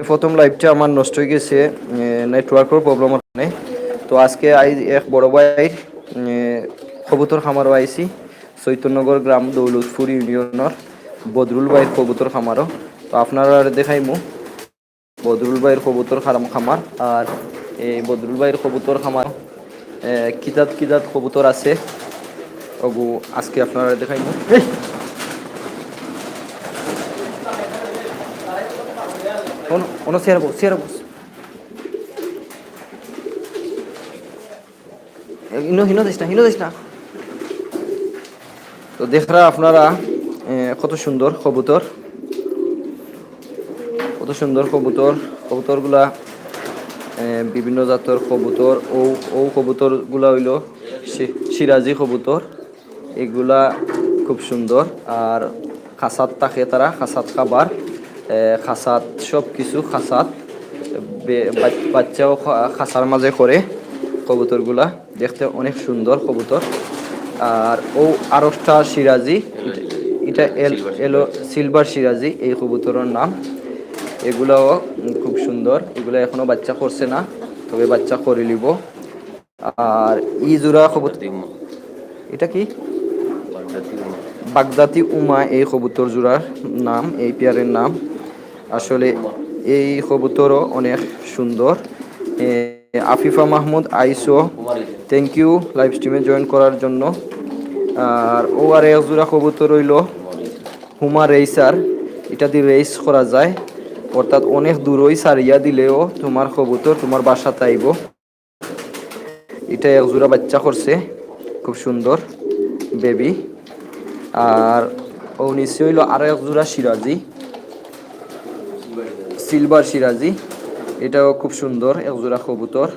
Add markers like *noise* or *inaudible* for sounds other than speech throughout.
প্রথম লাইভটা আমার নষ্ট হয়ে গেছে নেটওয়ার্কের প্রবলেমের কারণে তো আজকে আই, এক বড় ভাইয়ের কবুতর খামারও আইছি চৈতন্যগর গ্রাম দৌলতপুর ইউনিয়নের বদরুল ভাইয়ের কবুতর খামারও। তো আপনারা দেখাইমু বদরুল ভাইয়ের কবুতর খারাম খামার আর এই বদরুল ভাইয়ের কবুতর খামার কিজাত কিজাত কবুতর আছে। ওগু আজকে আপনারা দেখাইমু এই Ono, ono cierra vos, cierra তো দেখরা আপনারা কত সুন্দর কবুতর কত সুন্দর কবুতর কবুতরগুলা বিভিন্ন জাতের কবুতর ও ও কবুতরগুলা হইল সিরাজি কবুতর এগুলা খুব সুন্দর আর খাসাত থাকে তারা খাসাত খাবার খাসাত সব কিছু খাসাত। বাচ্চাও খাসার মাঝে করে কবুতরগুলা। দেখতে অনেক সুন্দর কবুতর। আর ও আরকটা সিরাজি এটা এল এলো সিলভার সিরাজি এই কবুতরের নাম। এগুলাও খুব সুন্দর। এগুলো এখনও বাচ্চা করছে না তবে বাচ্চা করে নিব। আর ই জোড়া কবুতর এটা কি? বাগদাতি উমা এই কবুতর জোড়ার নাম এই পেয়ারের নাম। আসলে এই কবুতরও অনেক সুন্দর। আফিফা মাহমুদ, আইসো থ্যাংক ইউ লাইভ স্ট্রিমে জয়েন করার জন্য। আর ও আর এক জোড়া কবুতর রইল হুমা রেইসার। এটা দিয়ে রেস করা যায়। অর্থাৎ অনেক দূরই সারিয়া দিলেও তোমার কবুতর তোমার বাসা তাইব। এটা এক জোড়া বাচ্চা করছে। খুব সুন্দর বেবি আর ও নিচে হইল আরও এক জোড়া সিরাজি। সিলভার সিরাজি। এটাও খুব সুন্দর এক জোড়া কবুতর।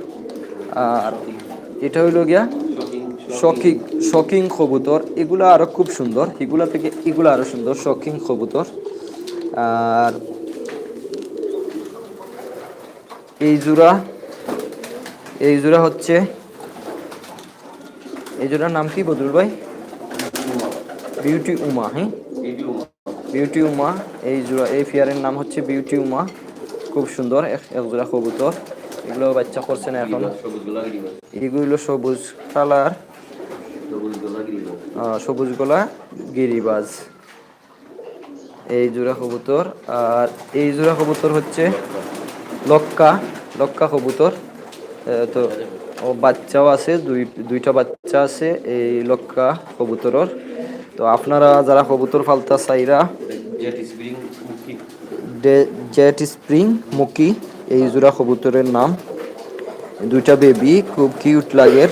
আর এটা হইল গিয়া শকিং শকিং কবুতর। এগুলো আরও খুব সুন্দর এগুলা থেকে এগুলো আরও সুন্দর শকিং কবুতর। আর এই জোড়া এই জোড়া হচ্ছে এই জোড়ার নাম কি বদরুল ভাই? বিউটি উমা হ্যাঁ? বিউটি উমা। এই জোড়া এই ফিয়ারের নাম হচ্ছে বিউটি উমা। খুব সুন্দর এক- এক কবুতর। এগুলো বাচ্চা করছে না এখন। এগুলো সবুজ কালার। সবুজ গলা গিরিবাজ। এই জোড়া কবুতর, আর এই জোড়া কবুতর হচ্ছে লক্কা লক্কা কবুতর। তো ও বাচ্চাও আছে, দুই, দুইটা বাচ্চা আছে এই লক্কা কবুতরর। তো আপনারা যারা কবুতর ফালতা চাইরা জেট স্প্রিং মুকি এই জোড়া কবুতরের নাম। দুইটা বেবি খুব কিউট লাগে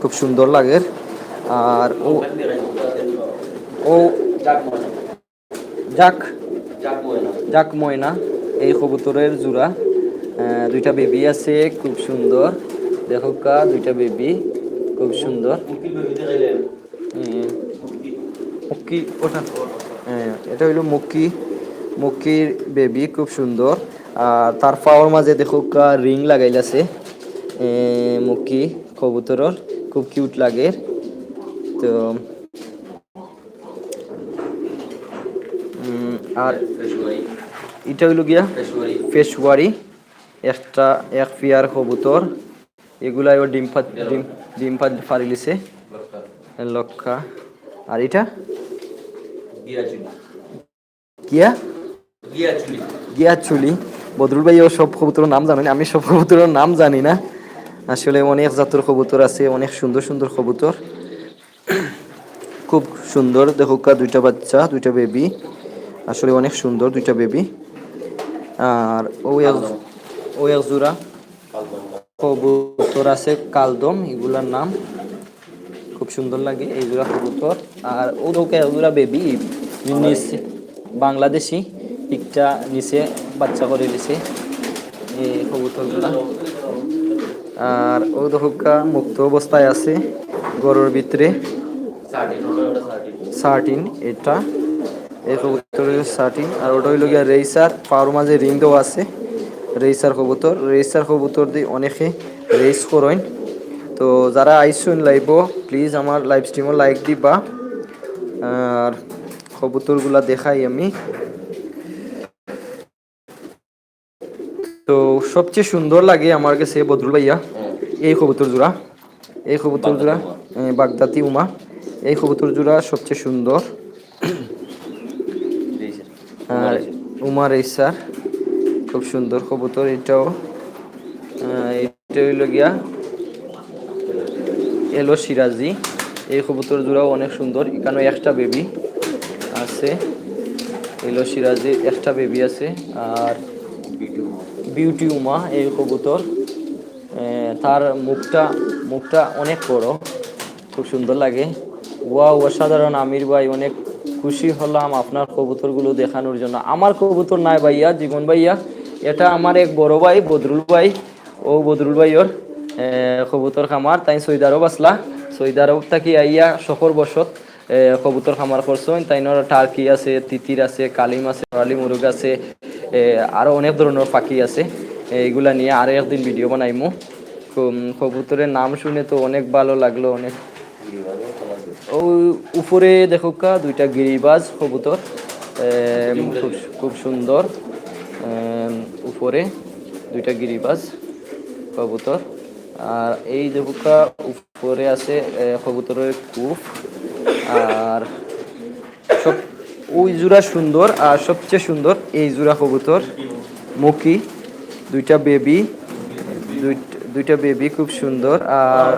খুব সুন্দর লাগে আর ও ও যাক যাক ময়না এই কবুতরের জোড়া। দুইটা বেবি আছে খুব সুন্দর। দেখো কা দুইটা বেবি খুব সুন্দর। মুক্কি ওটা এটা হইল মুক্কি। মুক্কির বেবি খুব সুন্দর। আর তার পাওয়ার মাঝে দেখো রিং লাগাইলাছে। মুক্কি কবুতরর। খুব কিউট লাগে। তো আর এটা হইল গিয়া পেশওয়ারি একটা এক পেয়ার কবুতর। এগুলাই ও ডিম পাত ডিম ডিম পাত ফারিলিছে লক্ষা আর এটা? কিয়া? গিয়া চুলি। বদরুল ভাই ও সব কবুতরের নাম জানেন আমি সব কবুতরের নাম জানি না। আসলে অনেক জাতের কবুতর আছে অনেক সুন্দর সুন্দর কবুতর। খুব সুন্দর দেখো কা দুইটা বাচ্চা দুইটা বেবি আসলে অনেক সুন্দর দুইটা বেবি আর ও ও এক জোড়া কবুতর আছে কালদম এগুলার নাম। খুব সুন্দর লাগে এই জোড়া কবুতর। আর ও ওকে এক বেবি নিচে বাংলাদেশি, পিকটা নিচে বাচ্চা করে দিছে এই কবুতরগুলা আর ও দহকা মুক্ত অবস্থায় আছে গরুর ভিতরে। সার্টিন, এটা। এই কবুতরের সার্টিন। আর ওটা হইল গিয়া রেইসার পাওয়ার মাঝে রিং দেওয়া আছে। রেইসার কবুতর। রেইসার কবুতর দিয়ে অনেকে রেস করেন। তো যারা আইসুন লাইভ প্লিজ আমার লাইভ স্ট্রিমও লাইক দিবা। আর কবুতরগুলা দেখাই আমি। তো সবচেয়ে সুন্দর লাগে আমার কাছে বদরুল ভাইয়া। এই কবুতর জোড়া এই কবুতর জোড়া বাগদাতি উমা। এই কবুতর জোড়া সবচেয়ে সুন্দর। আর উমার ইসার খুব সুন্দর কবুতর এটাও। এটা হইল গিয়া এলো সিরাজি। এই কবুতর জোড়াও অনেক সুন্দর। এখানে একটা বেবি আছে। এলো সিরাজি একটা বেবি আছে। আর বিউটি উমা এই কবুতর। তার মুখটা মুখটা অনেক বড়। খুব সুন্দর লাগে। ওয়া অসাধারণ। আমির ভাই অনেক খুশি হলাম আপনার কবুতরগুলো দেখানোর জন্য। আমার কবুতর নাই ভাইয়া জীবন ভাইয়া। এটা আমার এক বড় ভাই বদরুল ভাই। ও বদরুল ভাইয়র আহ, কবুতর খামার তাই সৈদারও বাসলা সৈদারও থাকি আইয়া শখর বসত? কবুতর খামার করছেন তাইনর টার্কি আছে তিতির আছে কালিম আছে সোনালি মুরগ আছে এ, আরও অনেক ধরনের পাখি আছে। এইগুলা নিয়ে আরও একদিন ভিডিও বানাইমু। কবুতরের নাম শুনে তো অনেক ভালো লাগল অনেক ও উপরে দেখো কা দুইটা গিরিবাজ কবুতর। খুব খুব সুন্দর। উপরে দুইটা গিরিবাজ কবুতর। আর এই কা উপরে আছে কবুতরের কূপ আর সব, ওই জোড়া সুন্দর, আর সবচেয়ে সুন্দর এই জোড়া কবুতর মুখী দুইটা বেবি দুইটা বেবি খুব সুন্দর, আর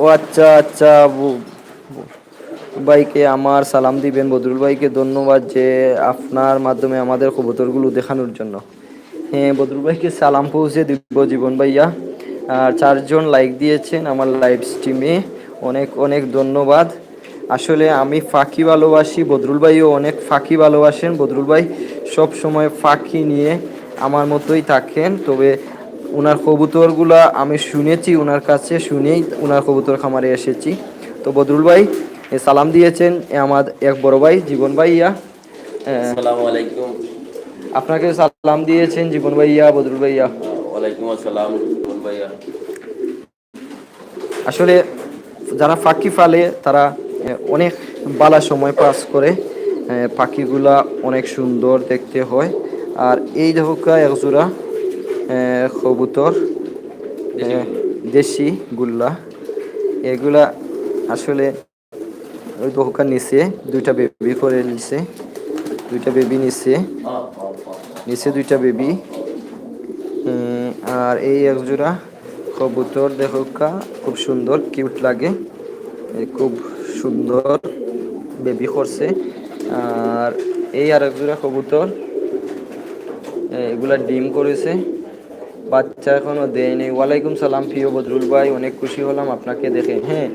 ও আচ্ছা আচ্ছা ভাইকে আমার সালাম দিবেন, বদরুল ভাইকে ধন্যবাদ যে আপনার মাধ্যমে আমাদের কবুতরগুলো দেখানোর জন্য। হ্যাঁ বদরুল ভাইকে সালাম পৌঁছে দিব জীবন ভাইয়া। আর চারজন লাইক দিয়েছেন আমার লাইভ স্ট্রিমে। অনেক অনেক ধন্যবাদ। আসলে আমি ফাঁকি ভালোবাসি, বদরুল ভাইও অনেক ফাঁকি ভালোবাসেন। বদরুল ভাই সব সময় ফাঁকি নিয়ে আমার মতোই থাকেন। তবে ওনার কবুতরগুলা আমি শুনেছি ওনার কাছে শুনেই ওনার কবুতর খামারে এসেছি। তো বদরুল ভাই সালাম দিয়েছেন আমার এক বড় ভাই জীবন ভাইয়া। আপনাকে সালাম দিয়েছেন জীবন ভাইয়া বদরুল ভাইয়া। ওয়ালাইকুম আসসালাম ভাইয়া। আসলে যারা পাখি ফালে তারা অনেক বালা সময় পাস করে পাখিগুলা অনেক সুন্দর দেখতে হয়। আর এই দেখা একজোড়া কবুতর দেশি গুল্লা। এগুলা আসলে ওই দোকান নিচে দুইটা বেবি করে নিছে, দুইটা বেবি নিছে নিচে দুইটা বেবি আর এই একজোড়া কবুতর দেখা খুব সুন্দর কিউট লাগে খুব সুন্দর বেবি করছে, আর এই আর একজোড়া কবুতর এগুলা ডিম করেছে, বাচ্চা এখনও দেয়নি। ওয়ালাইকুম সালাম, প্রিয় বদরুল ভাই, অনেক খুশি হলাম আপনাকে দেখে। হ্যাঁ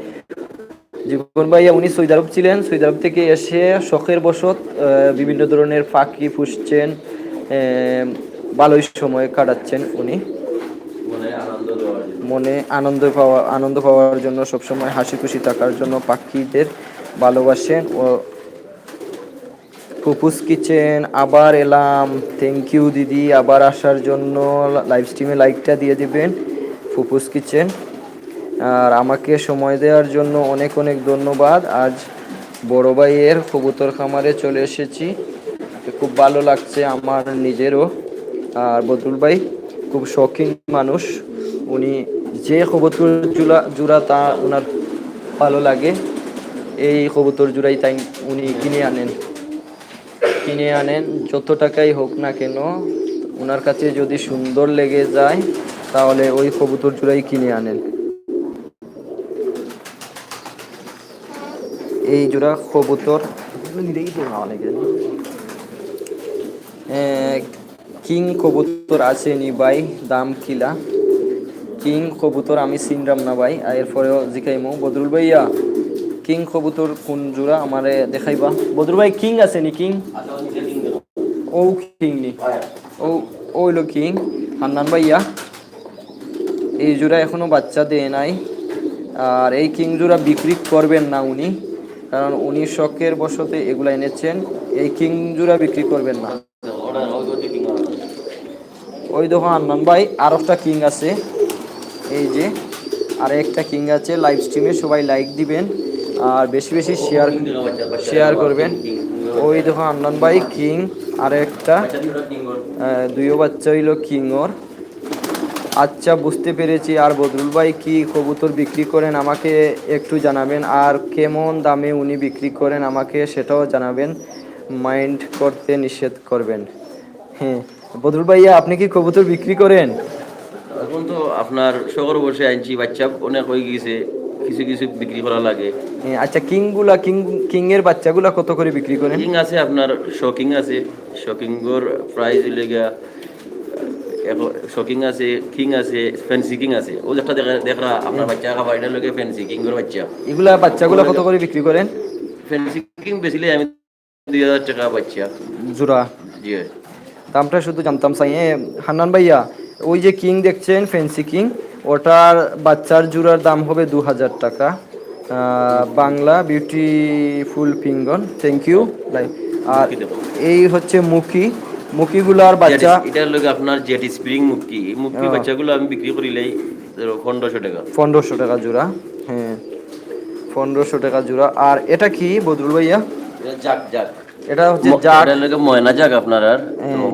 জীবন ভাইয়া উনি সৌদি আরব ছিলেন। সৌদি আরব থেকে এসে শখের বশত বিভিন্ন ধরনের পাখি পুষছেন ভালোই সময় কাটাচ্ছেন উনি। মনে আনন্দ পাওয়া আনন্দ পাওয়ার জন্য সবসময় হাসি খুশি থাকার জন্য পাখিদের ভালোবাসেন ও ফুপুস কিচেন আবার এলাম থ্যাংক ইউ দিদি আবার আসার জন্য লাইভ স্ট্রিমে লাইকটা দিয়ে দিবেন। ফুপুস কিচেন আর আমাকে সময় দেওয়ার জন্য অনেক অনেক ধন্যবাদ। আজ বড় ভাইয়ের কবুতর খামারে চলে এসেছি। খুব ভালো লাগছে আমার নিজেরও। আর বদরুল ভাই খুব শখিন মানুষ। উনি যে কবুতর জুলা জুড়া তা ওনার ভালো লাগে, এই কবুতর জুড়াই তাই উনি কিনে আনেন। কিনে আনেন, যত টাকাই হোক না কেন ওনার কাছে যদি সুন্দর লেগে যায়, তাহলে ওই কবুতর জুড়াই কিনে আনেন। এই জোড়া কবুতর। কিং কবুতর আছে নি ভাই, দাম কিলা। কিং কবুতর আমি চিনলাম না ভাই এরপরেও জিকাইমু। বদরুল ভাইয়া, কিং কবুতর কোন জোড়া আমারে দেখাইবা? বদরুল ভাই, কিং আছে নি কিং। ও কিং নি। ও ওইলো কিং। হান্নান ভাইয়া, এই জোড়া এখনও বাচ্চা দেয় নাই। আর এই কিং জোড়া বিক্রি করবেন না উনি। কারণ উনি শখের বশতে এগুলা এনেছেন এই কিং জোড়া বিক্রি করবেন না। ওই কি দেখো হান্নান ভাই আর একটা কিং আছে। এই যে আর একটা কিং আছে লাইভ স্ট্রিমে সবাই লাইক দিবেন আর বেশি বেশি শেয়ার কিং শেয়ার করবেন। কিং, কিং ওই দেখো আন্নান ভাই কিং আর একটা দুইও বাচ্চা হইল কিংওর আচ্ছা বুঝতে পেরেছি। আর বদরুল ভাই কি কবুতর বিক্রি করেন আমাকে একটু জানাবেন? আর কেমন দামে উনি বিক্রি করেন আমাকে সেটাও জানাবেন। মাইন্ড করতে নিষেধ করবেন। হ্যাঁ। বদরুল ভাইয়া আপনি কি কবুতর বিক্রি করেন? এখন তো আপনার শহর বসে আনছি বাচ্চা অনেক হয়ে গেছে কিছু কিছু বিক্রি করা লাগে। হ্যাঁ, আচ্ছা কিংগুলা কিং কিং কিংয়ের বাচ্চাগুলা কত করে বিক্রি করেন? কিং আছে আপনার শকিং আছে। শকিংগর প্রাইস লেগা শকিং আছে কিং আছে ফ্যান্সি কিং আছে। ও একটা দেখা দেখা আপনার বাচ্চা খাবার এটা লোকে ফ্যান্সি কিংগর বাচ্চা। এগুলা বাচ্চাগুলা কত করে বিক্রি করেন? ফ্যান্সি কিং বেশিলে আমি দুই হাজার টাকা বাচ্চা। জোড়া। জি। দামটা শুধু জানতাম সাই হান্নান ভাইয়া ওই যে কিং দেখছেন ফেন্সি কিং ওটার বাচ্চার জোড়ার দাম হবে দু হাজার টাকা। Bangla beautiful pigeon thank you আর এই হচ্ছে মুখি। মুখিগুলার বাচ্চা এটার লোকে আপনার জেট স্প্রিং মুক্তি এই মুক্তি হ্যাঁ। বাচ্চাগুলো আমি বিক্রি করিলাই পনেরোশো টাকা। পনেরোশো টাকা জোড়া হ্যাঁ। পনেরোশো টাকা জোড়া। আর এটা কি বদরুল ভাইয়া? এটা যাক যাক এটা হচ্ছে জাক। এটার লোকে ময়না যাক আপনার আর।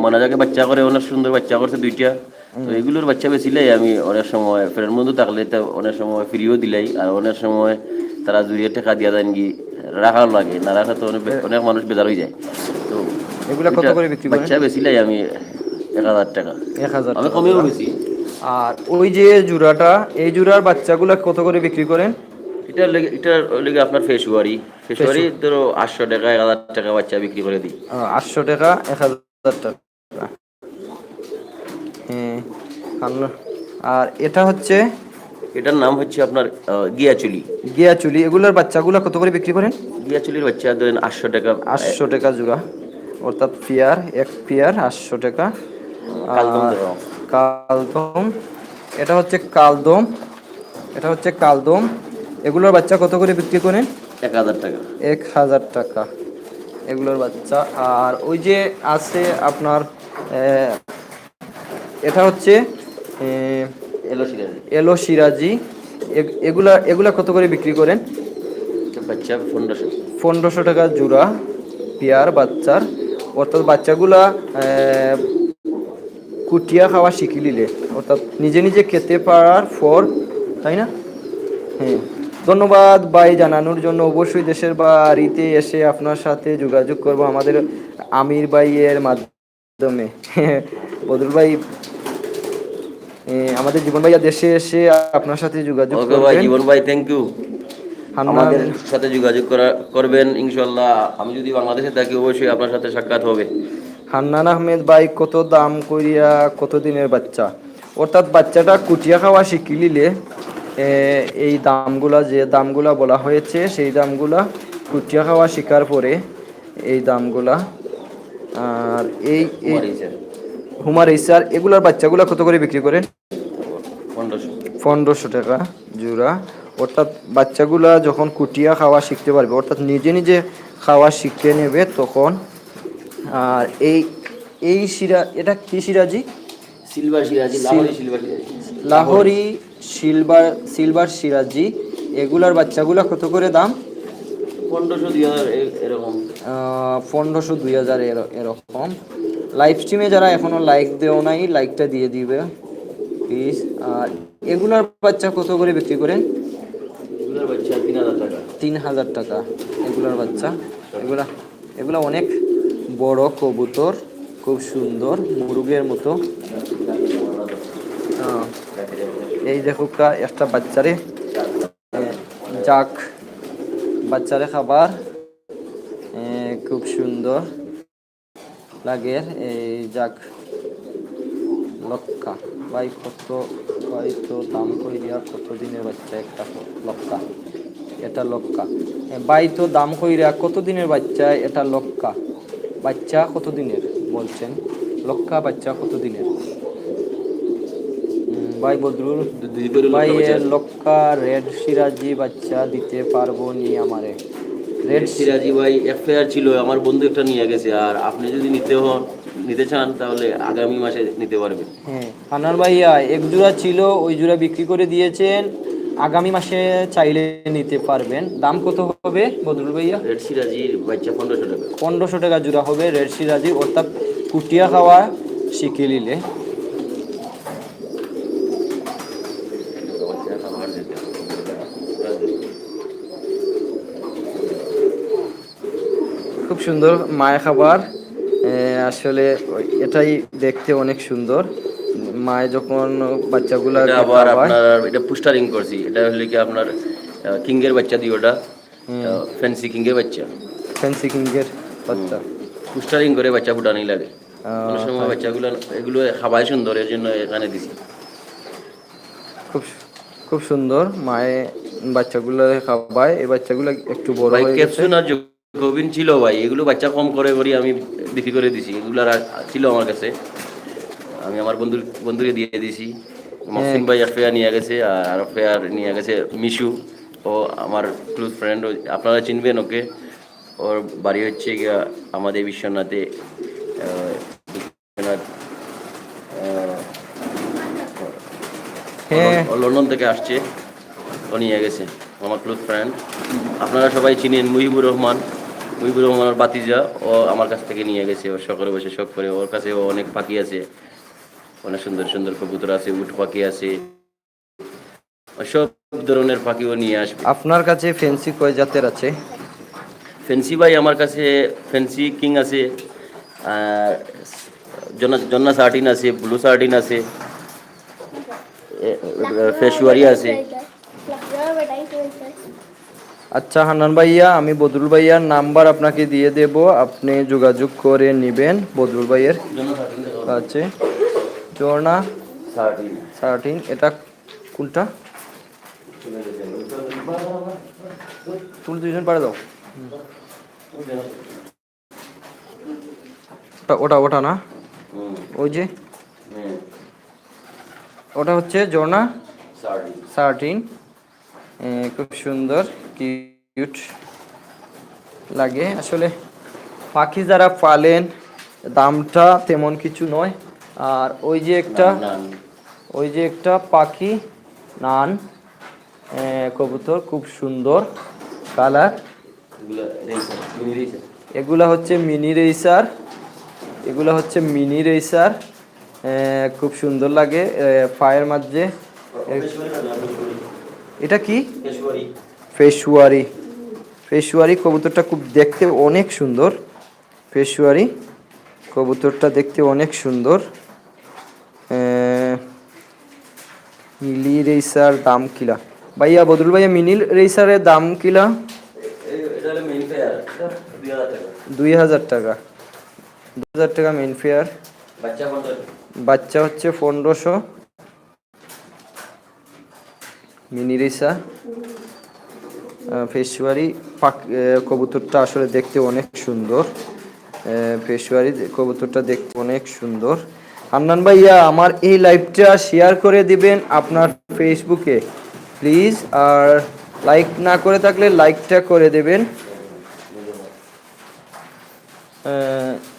ময়না যাকে বাচ্চা করে অনেক সুন্দর বাচ্চা করছে দুইটা। তো এগুলোর বাচ্চা বেছিলাই আমি অনেক সময় ফ্রেন্ড বন্ধু থাকলে তো অনেক সময় ফ্রিও দিলাই আর অনেক সময় তারা জুড়িয়ে টাকা দিয়া দেন কি রাখাও লাগে। না রাখা তো অনেক অনেক মানুষ বেজার হয়ে যায়। তো এগুলা কত করে বিক্রি করেন? বাচ্চা আমি এক হাজার টাকা। এক হাজার আমি কমেও বেশি আর ওই যে জোড়াটা এই জোড়ার বাচ্চাগুলা কত করে বিক্রি করেন? এটার লেগে এটার লেগে আপনার ফেসুয়ারি। ফেসুয়ারি ধরো আটশো টাকা এক হাজার টাকা বাচ্চা বিক্রি করে দিই। আটশো টাকা এক হাজার টাকা। হ্যাঁ আর এটা হচ্ছে? এটার নাম হচ্ছে আপনার গিয়াচুলি। গিয়া চুলি এগুলোর বাচ্চাগুলো কত করে বিক্রি করেন? গিয়াচুলির বাচ্চা ধরেন আটশো টাকা। আটশো টাকা জোড়া অর্থাৎ পেয়ার এক পেয়ার আটশো টাকা। কালদম আর কালদম এটা হচ্ছে কালদম এটা হচ্ছে কালদম। এগুলোর বাচ্চা কত করে বিক্রি করেন এক হাজার টাকা। এক হাজার টাকা। এগুলোর বাচ্চা। আর ওই যে আছে আপনার এটা হচ্ছে এলো সিরাজি। এলো সিরাজি। এগুলা এগুলা কত করে বিক্রি করেন? বাচ্চা পনেরোশো। পনেরোশো টাকা জোড়া পেয়ার বাচ্চার। অর্থাৎ বাচ্চাগুলা কুটিয়া খাওয়া শিখি নিলে। অর্থাৎ নিজে নিজে খেতে পারার পর তাই না? হ্যাঁ। ধন্যবাদ ভাই জানানোর জন্য। অবশ্যই দেশের বাড়িতে এসে আপনার সাথে যোগাযোগ করব আমাদের আমির ভাইয়ের মাধ্যমে। *laughs* বদরুল ভাই আমাদের জীবন ভাইয়া দেশে এসে আপনার সাথে যোগাযোগ করবেন। জীবন ভাই থ্যাংক ইউ আমাদের সাথে যোগাযোগ করা করবেন ইনশাল্লাহ আমি যদি বাংলাদেশে থাকি অবশ্যই আপনার সাথে সাক্ষাৎ হবে। হান্নান আহমেদ ভাই কত দাম করিয়া কত দিনের বাচ্চা? অর্থাৎ বাচ্চাটা কুটিয়া খাওয়া শিখিলিলে এ, এই দামগুলা যে দামগুলা বলা হয়েছে সেই দামগুলা কুটিয়া খাওয়া শিকার পরে এই দামগুলা আর এই হুমার ইসার এগুলার বাচ্চাগুলা কত করে বিক্রি করেন? পনেরোশো টাকা জোড়া। অর্থাৎ বাচ্চাগুলা যখন কুটিয়া খাওয়া শিখতে পারবে অর্থাৎ নিজে নিজে খাওয়া শিখে নেবে তখন। আর এই এই সিরা এটা কি Shirazi silver Shirazi Lahori silver silver Shirazi এগুলার বাচ্চাগুলা কত করে দাম? পনেরোশো দুই হাজার এরকম। পনেরোশো দুই হাজার এরকম। লাইভ স্ট্রিমে যারা এখনও লাইক দেও নাই লাইকটা দিয়ে দিবে। প্লিজ আর এগুলার বাচ্চা কত করে বিক্রি করেন তিন হাজার টাকা। এগুলার বাচ্চা। এগুলা এগুলা অনেক বড় কবুতর খুব সুন্দর মুরগের মতো। আহ, এই দেখো একটা বাচ্চারে যাক বাচ্চারে খাবার খুব সুন্দর লাগে এই যাক লক্কা ভাই কত ভাই তো দাম কইরা কত দিনের বাচ্চা? একটা লক্কা। এটা লক্কা। ভাই তো দাম কইরা কত দিনের বাচ্চা? এটা লক্কা। বাচ্চা কত দিনের? বলছেন। লক্কা বাচ্চা কত দিনের? উম, ভাই বদরুল ভাই লক্কা রেড সিরাজি বাচ্চা দিতে পারব নি আমারে। রেড সিরাজি ভাই এফআইআর ছিল আমার বন্ধু একটা নিয়ে গেছে আর আপনি যদি নিতে হন নিতে চান তাহলে আগামী মাসে নিতে পারবেন। হ্যাঁ হানান ভাইয়া এক জোড়া ছিল ওই জোড়া বিক্রি করে দিয়েছেন আগামী মাসে চাইলে নিতে পারবেন। দাম কত হবে বদরুল ভাইয়া? রেড সিরাজির বাচ্চা পনেরোশো টাকা। পনেরোশো টাকা জোড়া হবে রেড সিরাজি অর্থাৎ কুটিয়া খাওয়া শিখে নিলে খুব সুন্দর মায়া খাবার। আসলে এটাই দেখতে অনেক সুন্দর। মায়ে যখন বাচ্চাগুলা আবার আপনার এটা পুস্টারিং করছি। এটা হলে কি আপনার কিংয়ের বাচ্চা দিয়ে ওটা। ফ্যান্সি কিংয়ের বাচ্চা। ফ্যান্সি কিংয়ের বাচ্চা। পুস্টারিং করে বাচ্চা ফুটানি লাগে। অনেক সময় বাচ্চাগুলো এগুলো খাবাই সুন্দর এর জন্য এখানে দিছি। খুব খুব সুন্দর। মায়ে বাচ্চাগুলো খাওয়ায় এই বাচ্চাগুলো একটু বড় হয়ে গেছে। ক্যাপসুন আর জোকোবিন ছিল ভাই। এগুলো বাচ্চা কম করে করি আমি বিক্রি করে দিছি এগুলো আর ছিল আমার কাছে। আমি আমার বন্ধুর বন্ধুকে দিয়ে দিছি। মহসিন ভাই আরফেয়া নিয়ে গেছে আর আরফেয়ার নিয়ে গেছে মিশু। ও আমার ক্লোজ ফ্রেন্ড আপনারা চিনবেন ওকে। ওর বাড়ি হচ্ছে গিয়া আমাদের বিশ্বনাথে বিশ্বনাথ হ্যাঁ। ও লন্ডন থেকে আসছে। ও নিয়ে গেছে আমার ক্লোজ ফ্রেন্ড আপনারা সবাই চিনেন মুহিবুর রহমান। মুহিবুর রহমানের বাতিজা ও আমার কাছ থেকে নিয়ে গেছে ওর শখরে বসে শখ করে ওর কাছে ও অনেক পাখি আছে। অনেক সুন্দর সুন্দর কবুতর আছে উট পাখি আছে। সব ধরনের পাখি ও নিয়ে আসবে। আপনার কাছে ফেন্সি কয় জাতের আছে? ফেন্সি ভাই আমার কাছে ফেন্সি কিং আছে জন্না সার্টিন আছে ব্লু সার্টিন আছে ফেসুয়ারি আছে। আচ্ছা হান্নান ভাইয়া, আমি বদরুল ভাইয়ার নাম্বার আপনাকে দিয়ে দেব। আপনি যোগাযোগ করে নেবেন বদরুল ভাইয়ের। কাছে। চোরনা সার্টিন, এটা কোনটা? তুমি দুজন পারে দাও। ওটা ওটা না? ওই যে? ওটা হচ্ছে জোরনা সার্টিন। খুব সুন্দর। কিউট লাগে। আসলে পাখি যারা পালেন দামটা তেমন কিছু নয়। আর ওই যে একটা ওই যে একটা পাখি নান কবুতর খুব সুন্দর কালার। এগুলা রেইসার, মিনি রেইসার। এগুলা হচ্ছে মিনি রেসার এগুলা হচ্ছে মিনি রেসার খুব সুন্দর লাগে পায়ের মাঝে। এটা কি? পেশুয়ারি। পেশুয়ারি কবুতরটা খুব দেখতে অনেক সুন্দর। ফেসুয়ারি কবুতরটা দেখতে অনেক সুন্দর। মিলি রেসার দাম কিলা। ভাইয়া বদরুল ভাইয়া মিনি রেসারের দাম কিলা? দুই হাজার টাকা। দু হাজার টাকা মেন ফেয়ার বাচ্চা বাচ্চা হচ্ছে পনেরোশো। Mini racer. ফেসুয়ারি পাক কবুতরটা আসলে দেখতে অনেক সুন্দর। ফেসুয়ারি কবুতরটা দেখতে অনেক সুন্দর। হান্নান ভাইয়া, আমার এই লাইভটা শেয়ার করে দিবেন আপনার ফেসবুকে, প্লিজ। আর লাইক না করে থাকলে লাইকটা করে দেবেন।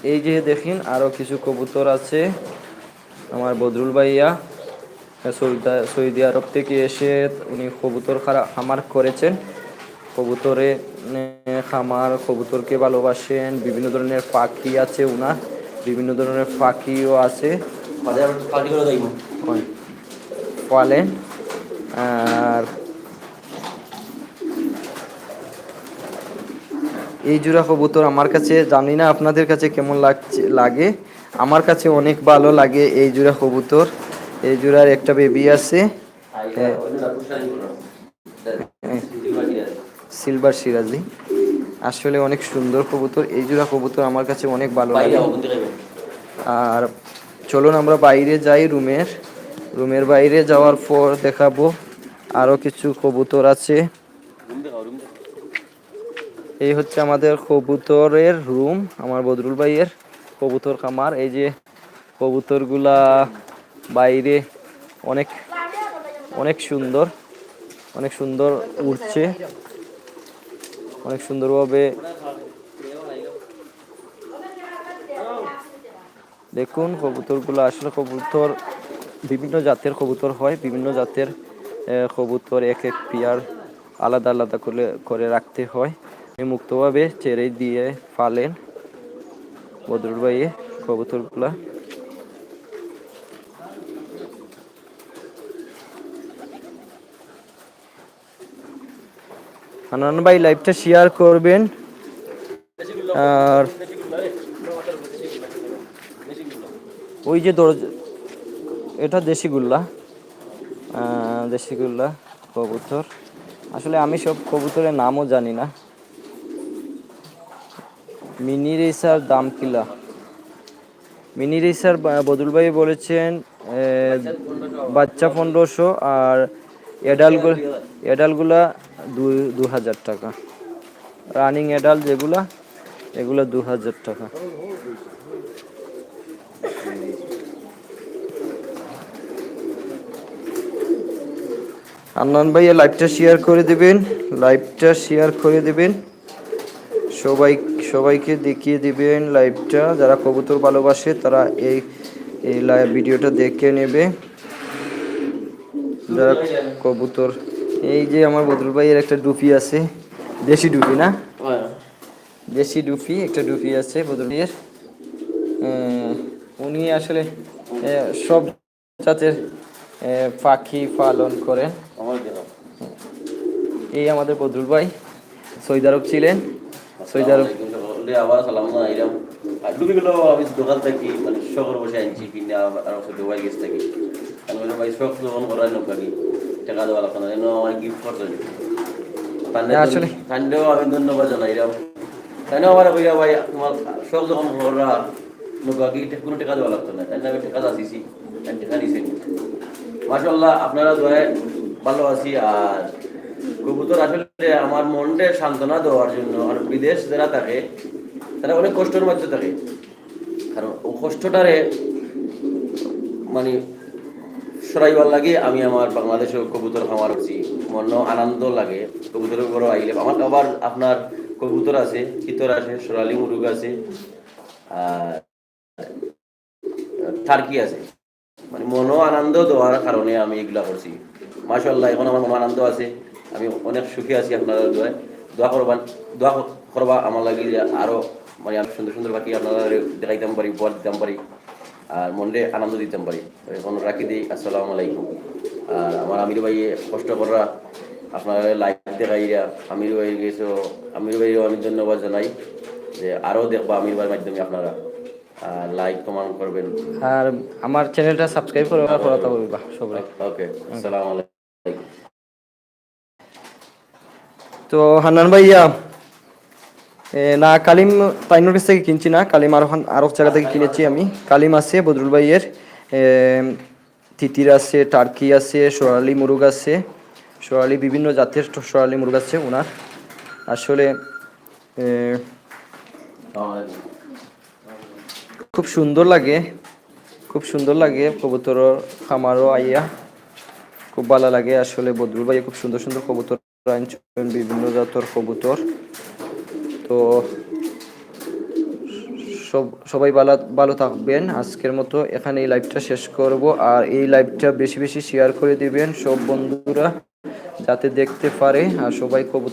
এই যে দেখেন, আরও কিছু কবুতর আছে। আমার বদরুল ভাইয়া, সৌদি সৌদি আরব থেকে এসে উনি কবুতর খারা- খামার করেছেন। কবুতরে খামার কবুতরকে ভালোবাসেন বিভিন্ন ধরনের পাখি আছে উনার বিভিন্ন ধরনের পাখিও আছে। পালেন আর এই জোড়া কবুতর আমার কাছে জানি না আপনাদের কাছে কেমন লাগছে লাগে। আমার কাছে অনেক ভালো লাগে এই জোড়া কবুতর। এই জোড়ার একটা বেবি আছে। হ্যাঁ। সিলভার সিরাজি। আসলে অনেক সুন্দর কবুতর এই জোড়া কবুতর আমার কাছে অনেক ভালো লাগে। আর চলুন আমরা বাইরে যাই রুমের। রুমের বাইরে যাওয়ার পর দেখাবো আরও কিছু কবুতর আছে। এই হচ্ছে আমাদের কবুতরের রুম আমার বদরুল ভাইয়ের কবুতর খামার। এই যে কবুতরগুলা বাইরে অনেক অনেক সুন্দর অনেক সুন্দর উড়ছে। অনেক সুন্দরভাবে দেখুন, কবুতরগুলো আসলে কবুতর, বিভিন্ন জাতের কবুতর হয়, বিভিন্ন জাতের কবুতর এক এক পেয়ার আলাদা আলাদা করে করে রাখতে হয়। মুক্তভাবে ছেড়ে দিয়ে ফালেন বদরুল ভাই কবুতরগুলা। হানান ভাই লাইভটা শেয়ার করবেন। আর ওই যে দরজা, এটা দেশি গুল্লা দেশি গুল্লা কবুতর। আসলে আমি সব কবুতরের নামও জানি না। মিনি রেসার দাম কিলা? মিনি রেসার বদুল ভাই বলেছেন বাচ্চা পনেরোশো আর এডালগুলো এডালগুলা দুই দু হাজার টাকা। রানিং এডাল যেগুলা, এগুলো দু হাজার টাকা। আন্নান ভাইয়া লাইভটা শেয়ার করে দিবেন, লাইভটা শেয়ার করে দিবেন। সবাই, সবাইকে দেখিয়ে দিবেন লাইভটা। যারা কবুতর ভালোবাসে, তারা এই এই লাইভ ভিডিওটা দেখে নেবে। যারা কবুতর এই যে আমার বদরুল ভাইয়ের একটা ডুপি আছে দেশি ডুপি না? দেশি ডুপি একটা ডুপি আছে বদরুল ভাইয়ের। উনি আসলে সব জাতের পাখি পালন করেন। এই আমাদের বদরুল ভাই সৈদারক ছিলেন। সৈদারক সৈদার আবার সালাম না আর ডুবি গেল আমি দোকান থাকি মানে শহর বসে আনছি কিনে আর দুবাই গেছে থাকি। আমি ভাই শখ যখন করার নাকি টাকা দেওয়া লাগতো না যেন আমার গিফট করতে আসলে- ঠান্ডাও আমি ধন্যবাদ জানাই এরকম আমার কইরা ভাই তোমার শখ যখন করা লোক কোনো টাকা দেওয়া লাগতো না তাই আমি টাকা দিয়েছি টাকা দিয়েছি মাশাল্লাহ আপনারা দয়া ভালো আছি আর কবুতর আসলে আমার মনকে সান্ত্বনা দেওয়ার জন্য আর বিদেশ যারা থাকে তারা অনেক কষ্টের মধ্যে থাকে। কারণ ও কষ্টটারে মানে সরাইবার লাগে, আমি আমার বাংলাদেশে কবুতর খামার করছি। মন আনন্দ লাগে। কবুতরের বড় আইলে আমার আবার আপনার কবুতর আছে, চিতর আছে, সোনালি মুরুগ আছে, আর টার্কি আছে। মানে মনো আনন্দ দেওয়ার কারণে আমি এগুলা করছি। মাশাল্লাহ এখন আমার মন আনন্দ আছে। আমি অনেক সুখী আছি আপনারা দোয়ায়। দোয়া করবান দোয়া করবা আমার লাগে যে আরও মানে আমি সুন্দর সুন্দর বাকি আপনারা দেখাইতাম পারি, বল দিতাম পারি। আর মনে আনন্দ দিতাম পারি। এখন রাখি দিই আসসালামু আলাইকুম। আর আমার আমির ভাই কষ্ট করা আপনারা লাইভ দেখাইয়া আমির ভাই গেছো আমির ভাইও আমি ধন্যবাদ জানাই যে আরও দেখবা আমির ভাইয়ের মাধ্যমে আপনারা। লাইক কমেন্ট করবেন। আর আমার চ্যানেলটা সাবস্ক্রাইব করে করাতে বলবা সবাই। ওকে আসসালামু আলাইকুম। তো হান্নান ভাইয়া না, কালিম তাইনুর কাছ থেকে কিনছি না, কালিম আরও আরও জায়গা থেকে কিনেছি আমি। কালিম আছে, বদরুল ভাইয়ের তিতির আছে, টার্কি আছে, সোনালি মুরুগ আছে, সোনালি বিভিন্ন জাতের সোনালি মুরুগ আছে ওনার আসলে খুব সুন্দর লাগে, খুব সুন্দর লাগে, কবুতর খামারও আইয়া খুব ভালো লাগে। আসলে বদরুল ভাই খুব সুন্দর সুন্দর কবুতর বিভিন্ন জাতের কবুতর। তো সব, সবাই ভালো ভালো থাকবেন। আজকের মতো এখানে এই লাইভটা শেষ করব। আর এই লাইভটা বেশি বেশি শেয়ার করে দিবেন সব বন্ধুরা, যাতে দেখতে পারে। আর সবাই কবুতর